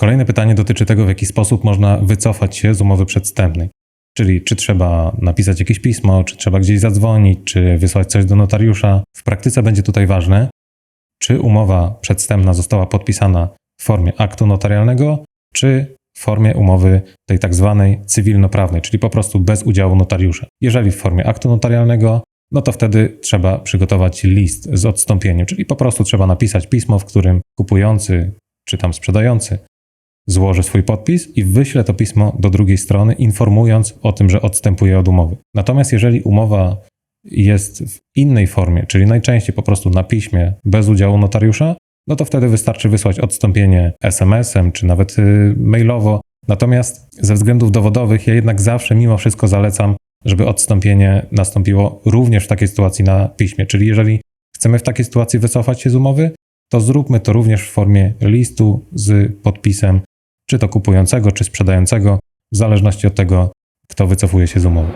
Kolejne pytanie dotyczy tego, w jaki sposób można wycofać się z umowy przedwstępnej. Czyli czy trzeba napisać jakieś pismo, czy trzeba gdzieś zadzwonić, czy wysłać coś do notariusza. W praktyce będzie tutaj ważne, czy umowa przedwstępna została podpisana w formie aktu notarialnego, czy w formie umowy tej tak zwanej cywilnoprawnej, czyli po prostu bez udziału notariusza. Jeżeli w formie aktu notarialnego, no to wtedy trzeba przygotować list z odstąpieniem, czyli po prostu trzeba napisać pismo, w którym kupujący czy tam sprzedający złoży swój podpis i wyśle to pismo do drugiej strony, informując o tym, że odstępuje od umowy. Natomiast jeżeli umowa jest w innej formie, czyli najczęściej po prostu na piśmie, bez udziału notariusza, no to wtedy wystarczy wysłać odstąpienie SMS-em czy nawet y, mailowo. Natomiast ze względów dowodowych ja jednak zawsze mimo wszystko zalecam, żeby odstąpienie nastąpiło również w takiej sytuacji na piśmie. Czyli jeżeli chcemy w takiej sytuacji wycofać się z umowy, to zróbmy to również w formie listu z podpisem, czy to kupującego, czy sprzedającego, w zależności od tego, kto wycofuje się z umowy.